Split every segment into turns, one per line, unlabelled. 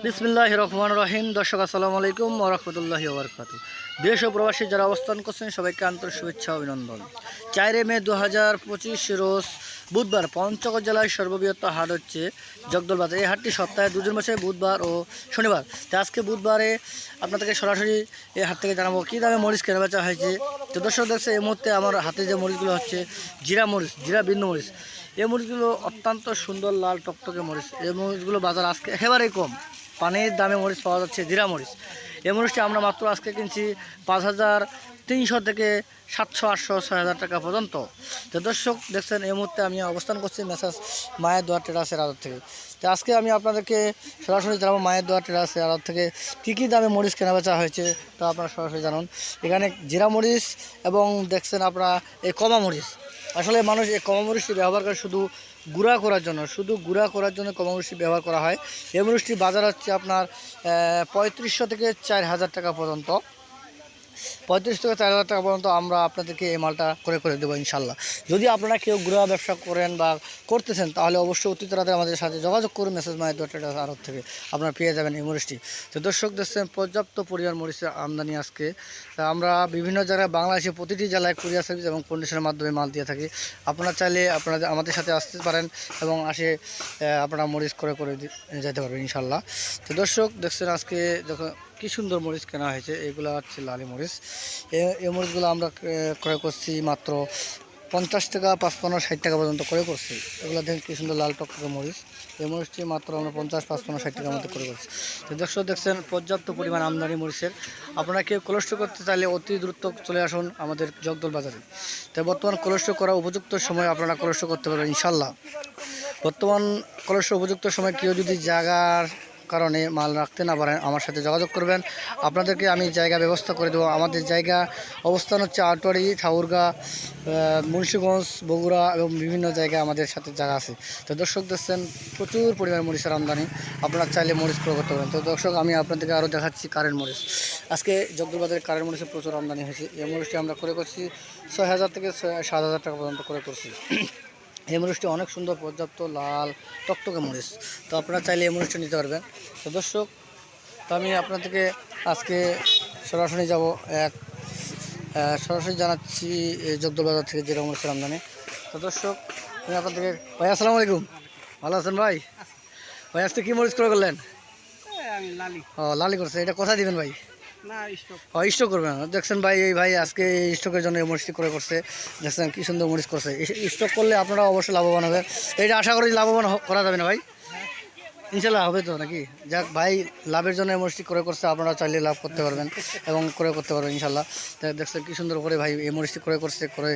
বিসমিল্লাহ রহমান রহিম। দর্শক, আসসালামু আলাইকুম ওরহমতুল্লাহি ওবরকাত দেশ ও প্রবাসী যারা অবস্থান করছেন, সবাইকে আন্তরিক শুভেচ্ছা অভিনন্দন। চারে মে দু হাজার পঁচিশ রোজ বুধবার পঞ্চগড় জেলায় সর্ববৃহৎ হাট হচ্ছে জগদল বাজার। এই হাটটি সপ্তাহে দুজন মাসে বুধবার ও শনিবার। তো আজকে বুধবারে আপনাদেরকে সরাসরি এই হাট থেকে জানাব কী দামে মরিচ কেনা বেচা হয়েছে। তো দর্শক দেখছে এই মুহূর্তে আমার হাতে যে মরিচগুলো হচ্ছে, জিরা মরিচ, জিরা বিন্দু মরিচ। এই মরিচগুলো অত্যন্ত সুন্দর লাল টকটকে মরিচ। এই মরিচগুলো বাজার আজকে একেবারেই কম। পানির দামে মরিচ পাওয়া যাচ্ছে, জিরা মরিচ। এই মরিচটি আমরা মাত্র আজকে কিনছি পাঁচ হাজার তিনশো থেকে সাতশো, আটশো ছয় হাজার টাকা পর্যন্ত। তো দর্শক, দেখছেন, এই মুহূর্তে আমি অবস্থান করছি মেসাজ মায়ের দোয়ার টেরাসের আড়ত থেকে। তো আজকে আমি আপনাদেরকে সরাসরি জানাব মায়ের দোয়ার টেরাসের আড়ত থেকে কী কী দামে মরিচ কেনা বেচা হয়েছে, তা আপনারা সরাসরি জানুন। এখানে জিরা মরিচ এবং দেখছেন আপনারা এই কমা মরিচ। আসলে মানুষ এই কমা ব্যবহার করে শুধু গুঁড়া করার জন্য, শুধু গুঁড়া করার জন্য কমা ব্যবহার করা হয়। এই বাজার হচ্ছে আপনার পঁয়ত্রিশশো থেকে চার হাজার টাকা পর্যন্ত। পঁয়ত্রিশ থেকে চার হাজার টাকা পর্যন্ত আমরা আপনাদেরকে এই মালটা করে করে দেবো ইনশাল্লাহ। যদি আপনারা কেউ গুঁড়া ব্যবসা করেন বা করতেছেন, তাহলে অবশ্যই অতি তাড়াতাড়ি আমাদের সাথে যোগাযোগ করুন মেসেজ মায়ের দোয়াটা আরব থেকে। আপনারা পেয়ে যাবেন এই মরিচটি তো দর্শক দেখছেন, পর্যাপ্ত পরিমাণ মরিচের আমদানি আজকে। আমরা বিভিন্ন জায়গায় বাংলাদেশে প্রতিটি জেলায় কুরিয়ার সার্ভিস এবং কন্ডিশনের মাধ্যমে মাল দিয়ে থাকি। আপনারা চাইলে আপনারা আমাদের সাথে আসতে পারেন এবং আসে আপনারা মরিচ করে করে যেতে পারবেন ইনশাল্লাহ। তো দর্শক দেখছেন আজকে দেখো কি সুন্দর মরিচ কেনা হয়েছে? এগুলো হচ্ছে লালি মরিচ। এই মরিচগুলো আমরা ক্রয় করছি মাত্র পঞ্চাশ টাকা, পাঁচপান্ন, ষাট টাকা পর্যন্ত করে করছি। এগুলো দেখেন কি সুন্দর লাল টকটকে মরিচ। এই মরিচটি মাত্র আমরা পঞ্চাশ, পাঁচপান্ন, ষাট টাকার মধ্যে করে করছি। তো দর্শক দেখছেন, পর্যাপ্ত পরিমাণ আমদানি মরিচের। আপনারা কেউ কোলেস্ট্রল করতে চাইলে অতি দ্রুত চলে আসুন আমাদের জগদল বাজারে। তো বর্তমান কোলেস্ট্রল করা উপযুক্ত সময় আপনারা কোলেস্ট্রল করতে পারবেন, ইনশাল্লাহ। বর্তমান কোলেস্ট্রল উপযুক্ত সময় কেউ যদি জায়গার কারণে মাল রাখতে না পারেন, আমার সাথে যোগাযোগ করবেন। আপনাদেরকে আমি জায়গা ব্যবস্থা করে দেবো। আমাদের জায়গা অবস্থান হচ্ছে আটোয়ারি ঠাউরগা মুন্সীগঞ্জ, বগুড়া এবং বিভিন্ন জায়গায় আমাদের সাথে জায়গা আছে। তো দর্শক দেখছেন, প্রচুর পরিমাণে মরিচের আমদানি। আপনারা চাইলে মরিচ ক্রয় করতে পারেন। তো দর্শক, আমি আপনাদেরকে আরও দেখাচ্ছি কারেন্ট মরিচ। আজকে জগদুলবাজারে কারেন্ট মরিচের প্রচুর আমদানি হয়েছে। এই মরিচটি আমরা করে করছি ছয় হাজার থেকে সাত হাজার টাকা পর্যন্ত করে করছি। এই মরিচটি অনেক সুন্দর পর্যাপ্ত লাল টকটকে মরিচ। তো আপনারা চাইলে এই মরিচটা নিতে পারবেন। তো দর্শক তো আমি আপনাদেরকে আজকে সরাসরি যাব এক সরাসরি জানাচ্ছি এই জগদল বাজার থেকে যেরকম মরিচের আমদানি তো দর্শক আমি আপনাদেরকে ভাই আসসালামু আলাইকুম। ভালো আছেন ভাই? ভাই আজকে কী মরিচ করে করলেন? ও লালি করছে। এটা কোথায় দিবেন ভাই?
না স্টক
করবে করবেন দেখছেন ভাই, এই ভাই আজকে স্টকের জন্য মরিচটি করে করছে। দেখছেন কি সুন্দর মরিচ করছে। স্টক করলে আপনারা অবশ্যই লাভবান হবে এটা আশা করি লাভবান করা যাবে না ভাই। ইনশাল্লাহ হবে তো নাকি? যাক, ভাই, লাভের জন্য মরিচটি করে করছে, আপনারা চাইলে লাভ করতে পারবেন এবং করে করতে পারবেন ইনশাল্লাহ দেখছেন কি সুন্দর করে ভাই এই মরিচটি করে করছে করে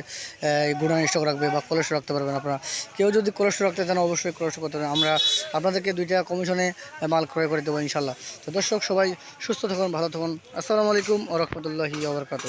গুণান স্টক রাখবে বা কোলেস্ট্রল রাখতে পারবেন আপনারা। কেউ যদি কোলেস্ট্রল রাখতে চান, অবশ্যই কোলেস্ট্রল করতে পারেন আমরা আপনাদেরকে দুইটা কমিশনে মাল ক্রয় করে দেবো ইনশাল্লাহ তো দর্শক, সবাই সুস্থ থাকুন, ভালো থাকুন। আসসালামু আলাইকুম ও আবরকাত